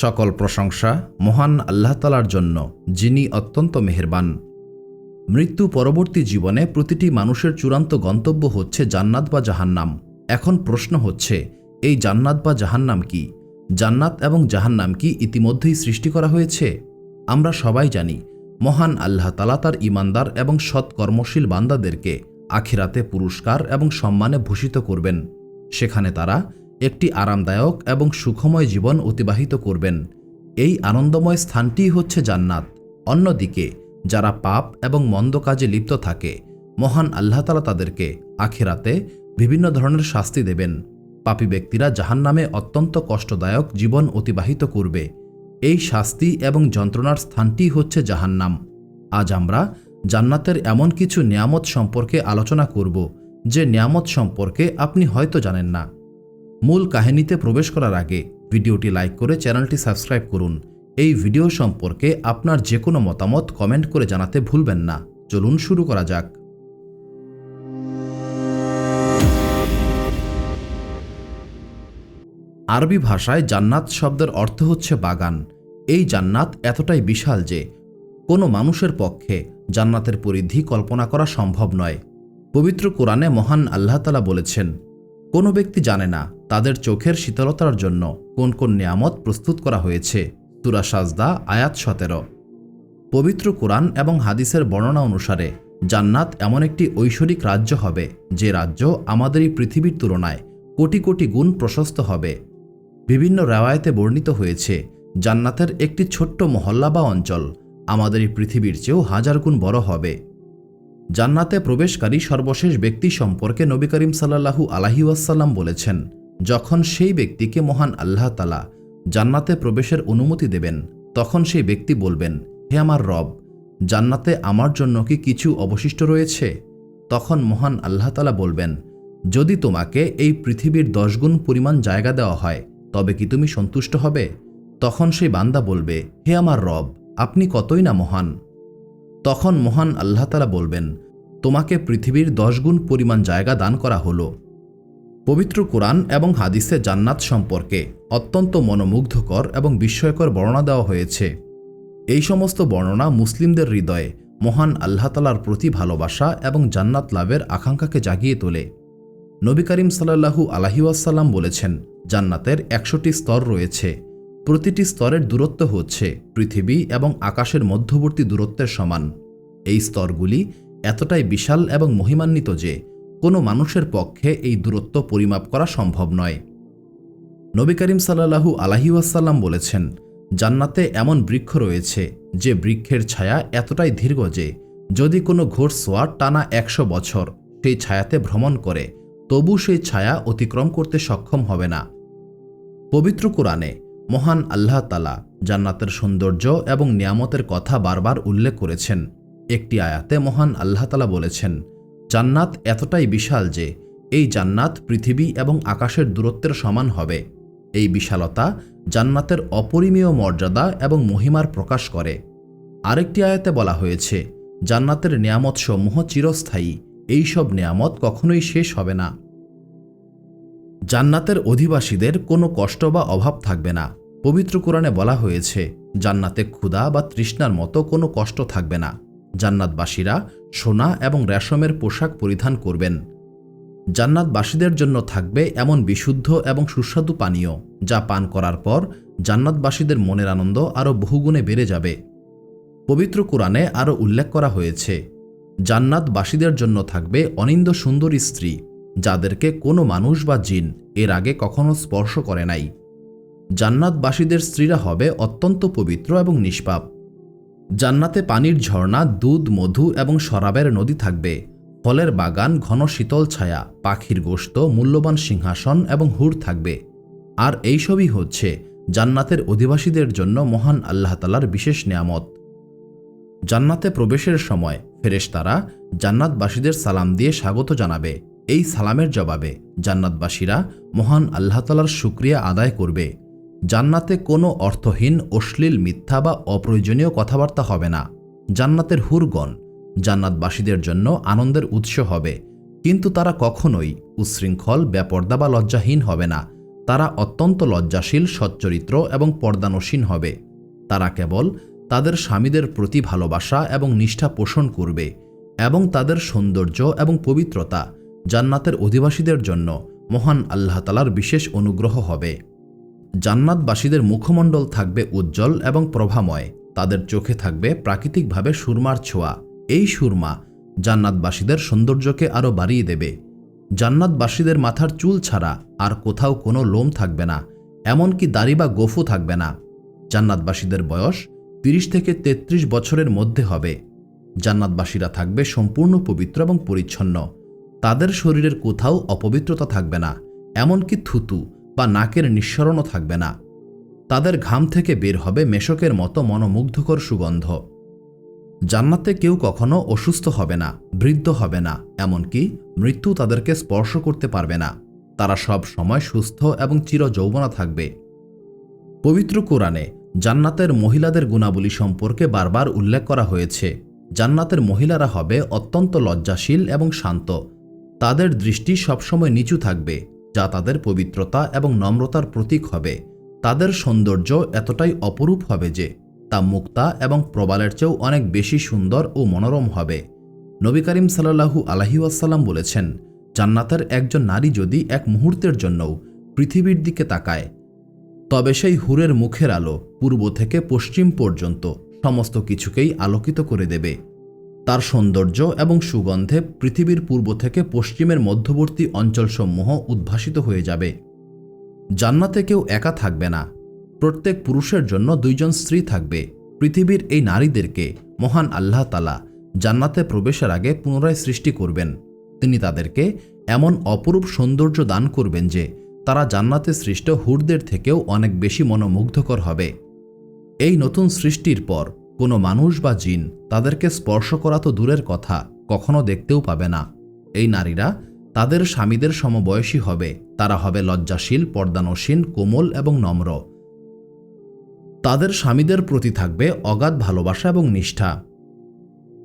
সকল প্রশংসা মহান আল্লাহ তালার জন্য, যিনি অত্যন্ত মেহেরবান। মৃত্যু পরবর্তী জীবনে প্রতিটি মানুষের চূড়ান্ত গন্তব্য হচ্ছে জান্নাত বা জাহান্নাম। এখন প্রশ্ন হচ্ছে, এই জান্নাত বা জাহান্নাম কি? জান্নাত এবং জাহান্নাম কি ইতিমধ্যেই সৃষ্টি করা হয়েছে? আমরা সবাই জানি, মহান আল্লাহ তালা তার ইমানদার এবং সৎ কর্মশীল বান্দাদেরকে আখিরাতে পুরস্কার এবং সম্মানে ভূষিত করবেন। সেখানে তারা একটি আরামদায়ক এবং সুখময় জীবন অতিবাহিত করবেন। এই আনন্দময় স্থানটিই হচ্ছে জান্নাত। অন্যদিকে, যারা পাপ এবং মন্দ কাজে লিপ্ত থাকে, মহান আল্লাহ তালা তাদেরকে আখেরাতে বিভিন্ন ধরনের শাস্তি দেবেন। পাপী ব্যক্তিরা জাহান্নামে অত্যন্ত কষ্টদায়ক জীবন অতিবাহিত করবে। এই শাস্তি এবং যন্ত্রণার স্থানটি হচ্ছে জাহান্নাম। আজ আমরা জান্নাতের এমন কিছু নিয়ামত সম্পর্কে আলোচনা করব, যে নিয়ামত সম্পর্কে আপনি হয়তো জানেন না। মূল কাহিনীতে প্রবেশ করার আগে ভিডিওটি লাইক করে চ্যানেলটি সাবস্ক্রাইব করুন। এই ভিডিও সম্পর্কে আপনার যে কোনো মতামত কমেন্ট করে জানাতে ভুলবেন না। চলুন শুরু করা যাক। আরবি ভাষায় জান্নাত শব্দের অর্থ হচ্ছে বাগান। এই জান্নাত এতটাই বিশাল যে কোনো মানুষের পক্ষে জান্নাতের পরিধি কল্পনা করা সম্ভব নয়। পবিত্র কোরআনে মহান আল্লাহতালা বলেছেন, কোনো ব্যক্তি জানে না তাদের চোখের শীতলতার জন্য কোন কোন নিয়ামত প্রস্তুত করা হয়েছে? তুরা সাজদা, আয়াত সতেরো। পবিত্র কোরআন এবং হাদিসের বর্ণনা অনুসারে, জান্নাত এমন একটি ঐশ্বরিক রাজ্য হবে, যে রাজ্য আমাদের এই পৃথিবীর তুলনায় কোটি কোটি গুণ প্রশস্ত হবে। বিভিন্ন রেওয়ায়তে বর্ণিত হয়েছে, জান্নাতের একটি ছোট্ট মহল্লা বা অঞ্চল আমাদের এই পৃথিবীর চেয়েও হাজার গুণ বড় হবে। জান্নাতে প্রবেশকারী সর্বশেষ ব্যক্তি সম্পর্কে নবী করিম সাল্লাহু আলাহি ওয়াসাল্লাম বলেছেন যখন সেই ব্যক্তিকে মহান আল্লাহ তালা জান্নাতে প্রবেশের অনুমতি দেবেন, তখন সেই ব্যক্তি বলবেন, হে আমার রব, জান্নাতে আমার জন্য কি কিছু অবশিষ্ট রয়েছে? তখন মহান আল্লাহ তালা বলবেন, যদি তোমাকে এই পৃথিবীর দশগুণ পরিমাণ জায়গা দেওয়া হয়, তবে কি তুমি সন্তুষ্ট হবে? তখন সেই বান্দা বলবে, হে আমার রব, আপনি কতই না মহান? তখন মহান আল্লাহ তালা বলবেন, তোমাকে পৃথিবীর দশগুণ পরিমাণ জায়গা দান করা হলো। পবিত্র কোরআন এবং হাদিসে জান্নাত সম্পর্কে অত্যন্ত মনোমুগ্ধকর এবং বিস্ময়কর বর্ণনা দেওয়া হয়েছে। এই সমস্ত বর্ণনা মুসলিমদের হৃদয়ে মহান আল্লাহ তালার প্রতি ভালোবাসা এবং জান্নাত লাভের আকাঙ্ক্ষাকে জাগিয়ে তোলে। নবী করিম সাল্লাহু আলহিউসাল্লাম বলেছেন, জান্নাতের একশোটি স্তর রয়েছে। প্রতিটি স্তরের দূরত্ব হচ্ছে, পৃথিবী এবং আকাশের মধ্যবর্তী দূরত্বের সমান। এই স্তরগুলি এতটাই বিশাল এবং মহিমান্বিত যে কোনো মানুষের পক্ষে এই দূরত্ব পরিমাপ করা সম্ভব নয়। নবী করিম সাল্লাহু আলাহিউসাল্লাম বলেছেন, জান্নাতে এমন বৃক্ষ রয়েছে যে বৃক্ষের ছায়া এতটাই দীর্ঘ যে যদি কোনো ঘোর সোয়ার টানা একশো বছর সেই ছায়াতে ভ্রমণ করে, তবু সেই ছায়া অতিক্রম করতে সক্ষম হবে না। পবিত্র কোরআনে মহান আল্লাহ তালা জান্নাতের সৌন্দর্য এবং নিয়ামতের কথা বারবার উল্লেখ করেছেন। একটি আয়াতে মহান আল্লাহ তালা বলেছেন জান্নাত এতটাই বিশাল যে এই জান্নাত পৃথিবী এবং আকাশের দূরত্বের সমান হবে। এই বিশালতা জান্নাতের অপরিমেয় মর্যাদা এবং মহিমার প্রকাশ করে। আরেকটি আয়াতে বলা হয়েছে, জান্নাতের নিয়ামত সমূহ চিরস্থায়ী, এইসব নিয়ামত কখনোই শেষ হবে না। জান্নাতের অধিবাসীদের কোনো কষ্ট বা অভাব থাকবে না। পবিত্র কোরআনে বলা হয়েছে, জান্নাতে ক্ষুধা বা তৃষ্ণার মতো কোনো কষ্ট থাকবে না। জান্নাতবাসীরা সোনা এবং রেশমের পোশাক পরিধান করবেন। জান্নাতবাসীদের জন্য থাকবে এমন বিশুদ্ধ এবং সুস্বাদু পানীয়, যা পান করার পর জান্নাতবাসীদের মনের আনন্দ আরও বহুগুণে বেড়ে যাবে। পবিত্র কোরআনে আরও উল্লেখ করা হয়েছে, জান্নাতবাসীদের জন্য থাকবে অনিন্দ সুন্দরী স্ত্রী, যাদেরকে কোনো মানুষ বা জিন এর আগে কখনো স্পর্শ করে নাই। জান্নাতবাসীদের স্ত্রীরা হবে অত্যন্ত পবিত্র এবং নিষ্পাপ। জান্নাতে পানির ঝর্ণা, দুধ, মধু এবং শরাবের নদী থাকবে। ফলের বাগান, ঘন শীতল ছায়া, পাখির গোস্ত মূল্যবান সিংহাসন এবং হুর থাকবে। আর এইসবই হচ্ছে জান্নাতের অধিবাসীদের জন্য মহান আল্লাহ তালার বিশেষ নিয়ামত। জান্নাতে প্রবেশের সময় ফেরেশতারা জান্নাতবাসীদের সালাম দিয়ে স্বাগত জানাবে। এই সালামের জবাবে জান্নাতবাসীরা মহান আল্লাহ তালার শুক্রিয়া আদায় করবে। জান্নাতে কোনো অর্থহীন, অশ্লীল, মিথ্যা বা অপ্রয়োজনীয় কথাবার্তা হবে না। জান্নাতের হুরগণ জান্নাতবাসীদের জন্য আনন্দের উৎস হবে। কিন্তু তারা কখনোই উচ্ছৃঙ্খল ব্যাপর্দা বা লজ্জাহীন হবে না। তারা অত্যন্ত লজ্জাশীল, সচ্চরিত্র এবং পর্দানসীন হবে। তারা কেবল তাদের স্বামীদের প্রতি ভালোবাসা এবং নিষ্ঠা পোষণ করবে এবং তাদের সৌন্দর্য এবং পবিত্রতা জান্নাতের অধিবাসীদের জন্য মহান আল্লাহ তালার বিশেষ অনুগ্রহ হবে। জান্নাতবাসীদের মুখমণ্ডল থাকবে উজ্জ্বল এবং প্রভাময়। তাদের চোখে থাকবে প্রাকৃতিকভাবে সুরমার ছোঁয়া। এই সুরমা জান্নাতবাসীদের সৌন্দর্যকে আরও বাড়িয়ে দেবে। জান্নাতবাসীদের মাথার চুল ছাড়া আর কোথাও কোনো লোম থাকবে না, এমনকি দাড়ি বা গোফও থাকবে না। জান্নাতবাসীদের বয়স তিরিশ থেকে ৩৩ বছরের মধ্যে হবে। জান্নাতবাসীরা থাকবে সম্পূর্ণ পবিত্র এবং পরিচ্ছন্ন। তাদের শরীরের কোথাও অপবিত্রতা থাকবে না, এমনকি থুতু বা নাকের নিঃসরণও থাকবে না। তাদের ঘাম থেকে বের হবে মেশকের মতো মনোমুগ্ধকর সুগন্ধ। জান্নাতে কেউ কখনো অসুস্থ হবে না, বৃদ্ধ হবে না, এমনকি মৃত্যু তাদেরকে স্পর্শ করতে পারবে না। তারা সব সময় সুস্থ এবং চির যৌবনা থাকবে। পবিত্র কোরআনে জান্নাতের মহিলাদের গুণাবলী সম্পর্কে বারবার উল্লেখ করা হয়েছে। জান্নাতের মহিলারা হবে অত্যন্ত লজ্জাশীল এবং শান্ত। তাদের দৃষ্টি সবসময় নিচু থাকবে। যা তাদের পবিত্রতা এবং নম্রতার প্রতীক হবে। তাদের সৌন্দর্য এতটাই অপরূপ হবে যে, তা মুক্তা এবং প্রবালের চেয়েও অনেক বেশি সুন্দর ও মনোরম হবে। নবী করিম সাল্লাহু আলহিউসাল্লাম বলেছেন, জান্নাতের একজন নারী যদি এক মুহূর্তের জন্যও পৃথিবীর দিকে তাকায়, তবে সেই হুরের মুখের আলো পূর্ব থেকে পশ্চিম পর্যন্ত সমস্ত কিছুকেই আলোকিত করে দেবে। তার সৌন্দর্য এবং সুগন্ধে পৃথিবীর পূর্ব থেকে পশ্চিমের মধ্যবর্তী অঞ্চলসমূহ উদ্ভাসিত হয়ে যাবে। জান্নাতে কেউ একা থাকবে না। প্রত্যেক পুরুষের জন্য দুইজন স্ত্রী থাকবে। পৃথিবীর এই নারীদেরকে মহান আল্লাহ তালা জান্নাতে প্রবেশের আগে পুনরায় সৃষ্টি করবেন। তিনি তাদেরকে এমন অপরূপ সৌন্দর্য দান করবেন যে তারা জান্নাতে সৃষ্ট হুরদের থেকেও অনেক বেশি মনোমুগ্ধকর হবে। এই নতুন সৃষ্টির পর কোনো মানুষ বা জিন তাদেরকে স্পর্শ করা তো দূরের কথা, কখনো দেখতেও পাবে না। এই নারীরা তাদের স্বামীদের সমবয়সী হবে, তারা হবে লজ্জাশীল, পর্দানসীন, কোমল এবং নম্র। তাদের স্বামীদের প্রতি থাকবে অগাধ ভালোবাসা এবং নিষ্ঠা।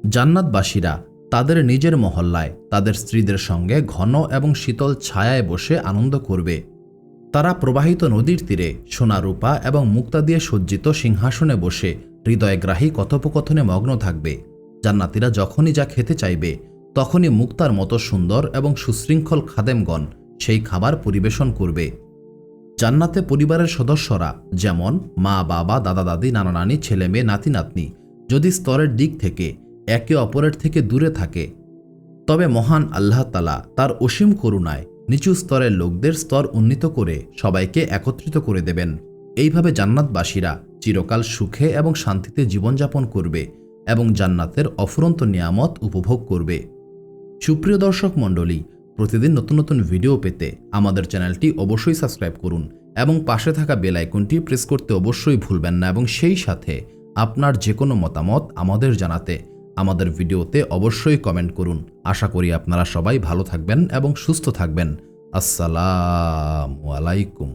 জান্নাতবাসীরা তাদের নিজের মহল্লায়, তাদের স্ত্রীদের সঙ্গে ঘন এবং শীতল ছায়ায় বসে আনন্দ করবে। তারা প্রবাহিত নদীর তীরে সোনা রূপা এবং মুক্তা দিয়ে সজ্জিত সিংহাসনে বসে হৃদয়গ্রাহী কথোপকথনে মগ্ন থাকবে। জান্নাতিরা যখনই যা খেতে চাইবে, তখনই মুক্তার মতো সুন্দর এবং সুশৃঙ্খল খাদেমগণ সেই খাবার পরিবেশন করবে। জান্নাতে পরিবারের সদস্যরা যেমন মা, বাবা, দাদা, দাদি, নানা নানি, ছেলে মেয়ে, নাতি, নাতনি যদি স্তরের দিক থেকে একে অপরের থেকে দূরে থাকে, তবে মহান আল্লাহ তালা তার অসীম করুণায় নিচু স্তরের লোকদের স্তর উন্নীত করে সবাইকে একত্রিত করে দেবেন। এইভাবে জান্নাতবাসীরা চিরকাল সুখে এবং শান্তিতে জীবনযাপন করবে এবং জান্নাতের অফুরন্ত নিয়ামত উপভোগ করবে। সুপ্রিয় দর্শক মণ্ডলী, প্রতিদিন নতুন নতুন ভিডিও পেতে আমাদের চ্যানেলটি অবশ্যই সাবস্ক্রাইব করুন এবং পাশে থাকা বেল আইকনটি প্রেস করতে অবশ্যই ভুলবেন না এবং সেই সাথে আপনার যে কোনো মতামত আমাদের জানাতে, আমাদের ভিডিওতে অবশ্যই কমেন্ট করুন। আশা করি আপনারা সবাই ভালো থাকবেন এবং সুস্থ থাকবেন। আসসালামু আলাইকুম।